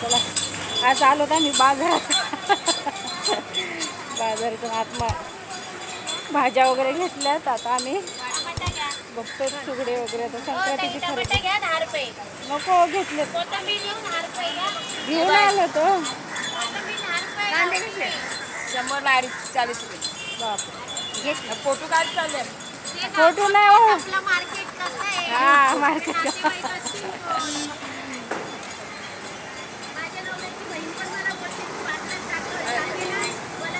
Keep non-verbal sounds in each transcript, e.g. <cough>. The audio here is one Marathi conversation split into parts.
चला. आज आलो ना मी बाजारात. बाजारातून आत्मा भाज्या वगैरे घेतल्यात. आता आम्ही बघतो सुगडे वगैरे. आता संक्रांतीची खरेदी. घ्या दहा रुपये. नको घेतले घेऊन आलो तो. शंभर अडीच चाळीस रुपये. बाप फोटो काढ चालले. फोटो नाही हो. आपलं मार्केट कसं आहे? हा मार्केट नातेवाईक असतील कोण. माझ्या नवऱ्याची बहीण पण मला बोलते, "तू बाजारात टाकलं, चालली ना? मला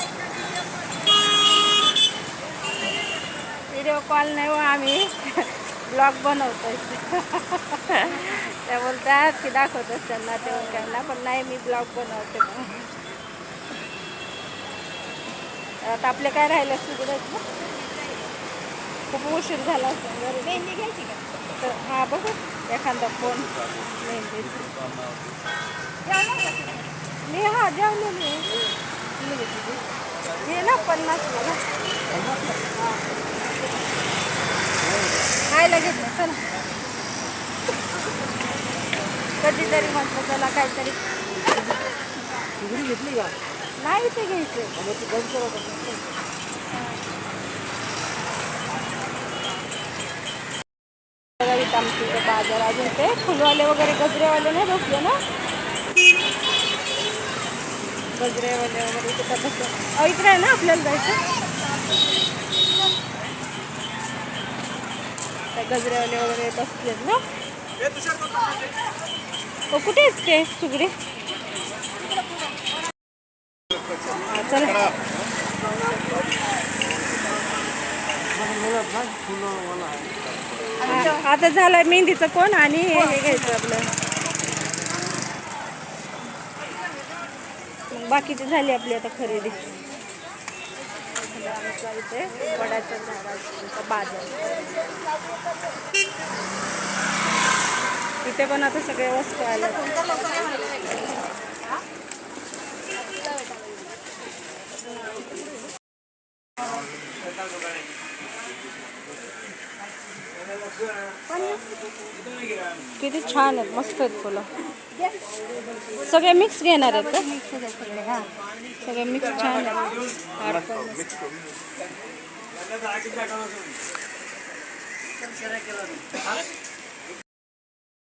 इथं video call कर." व्हिडिओ कॉल नाही हो आम्ही. ब्लॉग बनवतोय. त्या बोलतात की दाखवतोस त्यांना ते त्यांना पण नाही मी ब्लॉग बनवते मग आता आपले काय राहिलं सुगडच ना खूप उशीर झाला घरी. मेहंदी घ्यायची का? तर हा बघू एखादा फोन मेहंदीचा. मी हा जेवलेली हे ना पन्नास बघा खायला घेतलं चला. कधीतरी म्हटलं चला काहीतरी. घेतली का? नाही ते घ्यायचे. आमच्या इथं बाजार अजून ते फुलवाले वगैरे गजरेवाले नाही बसले ना? गजरेवाले वगैरे तिथं बसले इकडे आहे ना आपल्याला जायचं? गजरेवाले वगैरे बसलेत ना? हो कुठे आहेत ते सुगडे? चला. आता झालं मेहंदीचं कोण आणि हे हे घ्यायचं आपलं मग बाकीची झाली आपली आता खरेदी. इथे वडाच्या झाडाचा बाजार इथे पण आता सगळ्या वस्तू आल्या. किती छान आहेत मस्त आहेत फुलं. सगळे मिक्स घेणार आहेत का? सगळे मिक्स छान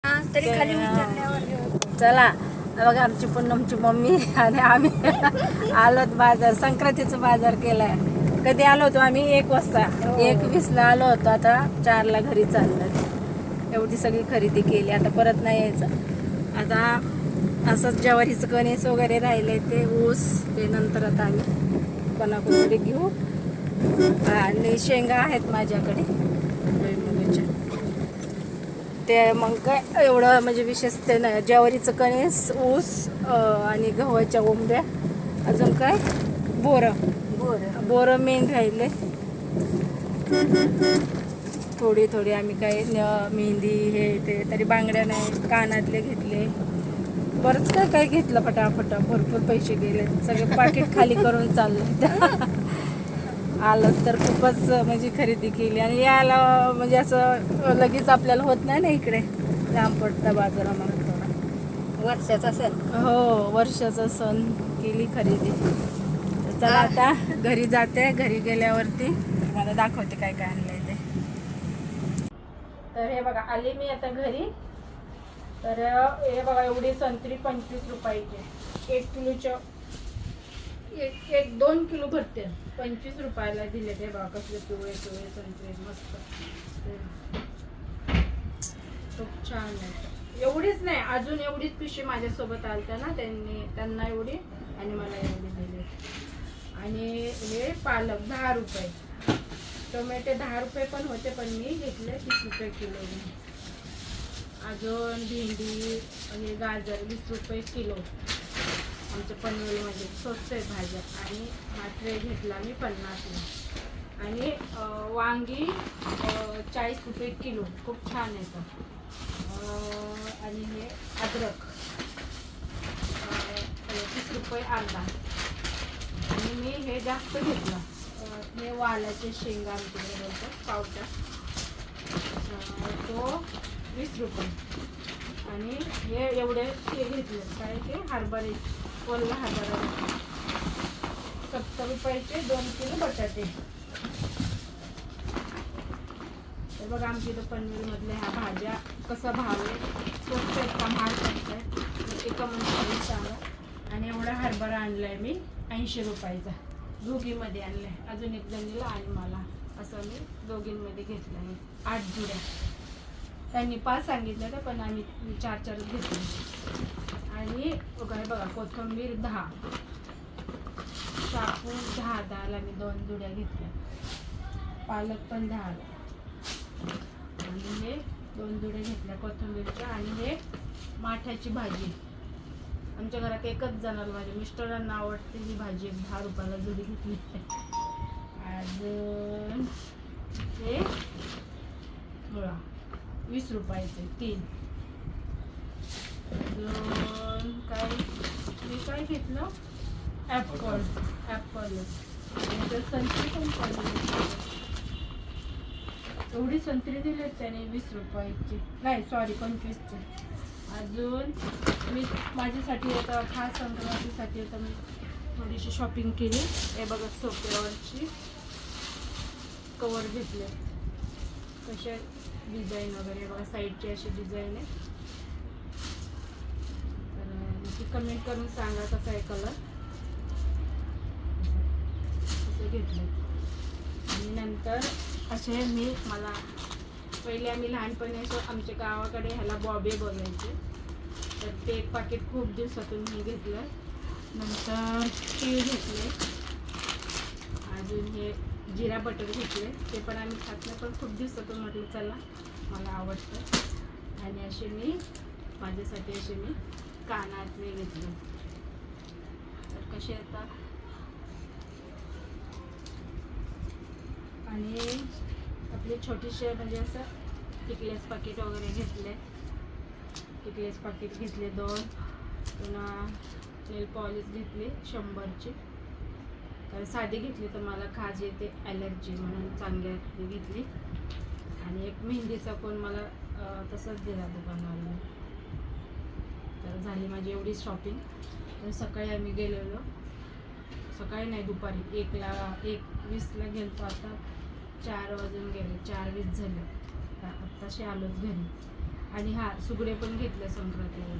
पण चला. बघा आमची पूनमची मम्मी आणि आम्ही आलोत बाजार संक्रांतीचा बाजार केलाय. कधी आलो होतो आम्ही? एक वाजता. एक वीसला आलो होतो. आता चारला घरी चाललं एवढी सगळी खरेदी केली. आता परत नाही यायचं. आता असंच ज्वारीचं कणीस वगैरे राहिले ते ऊस ते नंतर आता आम्ही कोणाकडे घेऊ. आणि शेंगा आहेत माझ्याकडे. ते मग काय एवढं म्हणजे विशेष ते नाही. ज्वारीचं कणीस ऊस आणि गव्हाच्या ओंब्या अजून काय? बोरं. बोरं. बोरं मेन राहिले. थोडी थोडी आम्ही काय न- मेहंदी हे ते तरी बांगड्या नाही कानातले घेतले. बरंच काय काय घेतलं फटाफट भरपूर पैसे गेले. सगळे पाकिट खाली करून चाललं. <laughs> आलं तर खूपच म्हणजे खरेदी केली. आणि यायला म्हणजे असं लगेच आपल्याला होत नाही ना इकडे. लांब पडता बाजार आम्हाला थोडा. वर्षाचा सण. हो वर्षाचा सण केली खरेदी. तर चला आता घरी जाते घरी गेल्यावरती. मला दाखवते काय काय आणलंय ते तर हे बघा आले मी आता घरी. तर हे बघा एवढी संत्री पंचवीस रुपयाची. एक किलोच्या एक एक दोन किलो भरते. पंचवीस रुपयाला दिले ते बघा कसले पिवळे पिवळे संत्री मस्त. खूप छान आहे. एवढीच नाही अजून एवढीच पिशवी माझ्यासोबत आलत्या ना त्यांनी त्यांना एवढी आणि मला एवढी दिली आणि हे पालक दहा रुपये. टोमॅटो दहा रुपये पण होते पण मी घेतले तीस रुपये किलो. अजून भेंडी आणि गाजर वीस रुपये किलो. आमच्या पनवेलमध्ये स्वस्त आहे भाज्या. आणि हा ट्रे घेतला मी पन्नासला. आणि वांगी चाळीस रुपये किलो. खूप छान आहे तर. आणि हे अद्रक. तीस रुपये अर्धा. आणि मी हे जास्त घेतलं. हे वालाचे शेंगा आमच्याकडे बोलतो पावटा. तो वीस रुपये. आणि हे एवढे हे घेतले काय ते? हरभरे. वल्ला हरभरा. सत्तर रुपयाचे दोन किलो बटाटे. तर बघा आमच्या इथं पनवेलमधल्या ह्या भाज्या कसा भाव आहे. स्वस्त आहेत का? महाग आहेत एका म्हणजे सांगा. आणि एवढा हरभरा आणलाय मी ऐंशी रुपयाचा. दोघीमध्ये आहे अजून एक जणीला आणि मला. असं मी दोघींमध्ये घेतलं आहे. आठ जुड्या. त्यांनी पाच सांगितलं तर पण आम्ही चार चारच घेतले. आणि बघा बघा कोथिंबीर दहा. शापू दहा दहाला मी दोन जुड्या घेतल्या. पालक पण दहा आणि हे दोन जुड्या घेतल्या कोथिंबीरच्या. आणि हे माठ्याची भाजी. आमच्या घरात एकच जाणार माझ्या मिस्टरांना आवडते ही भाजी. एक दहा रुपयाला जुडी घेतली. अजून हे मुळा वीस रुपयाचे. तीन. अजून काय? मी काय घेतलं? ॲपल ॲपल संत्री पण पाहिजे एवढी संत्री दिली त्याने वीस रुपयाची. नाही सॉरी पंचवीसची. अजून मी माझ्यासाठी आता खास संक्रांतीसाठी आता मी थोडीशी शॉपिंग केली. हे बघा सोप्यावरची कवर घेतले. कसे डिझाईन वगैरे बघा साईडची अशी डिझाईन आहे. तर नक्की कमेंट करून सांगा कसा आहे कलर असं घेतलं आणि नंतर असे मी मला पहिले आम्ही लहानपणी असं आमच्या गावाकडे ह्याला बॉबे बोलायचे. तर ते एक पाकिट खूप दिवसातून मी घेतलं. नंतर तीळ घेतले. अजून हे जिरा बटर घेतले. ते पण आम्ही खात नाही पण खूप दिवसातून म्हटलं चला मला आवडतं. आणि असे मी माझ्यासाठी असे मी कानातले घेतले. तर कसे आता? आणि आपले छोटेसे म्हणजे असं टिकलेस पाकिट वगैरे घेतले. टिकलेस पाकिट घेतले दोन. पुन्हा नेल पॉलिश घेतली शंभरची. तर साधी घेतली तर मला खाज येते ॲलर्जी म्हणून चांगली घेतली. आणि एक मेहंदीचा कोण मला तसंच दिला दुकानवाल्याने तर झाली माझी एवढी शॉपिंग तर सकाळी आम्ही गेलेलो. सकाळी नाही दुपारी. एकला एक वीसला गेलो आता. चार वाजून गेले. चार वीस झाले. आत्ताशी आलोच घरी. आणि हा सुगडे पण घेतले संक्रांतीला.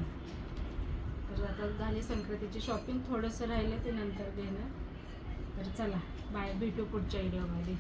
तर आता झाली संक्रांतीची शॉपिंग थोडंसं राहिलं ते नंतर देणं तर चला बाय भेटू पुढच्या व्हिडिओमध्ये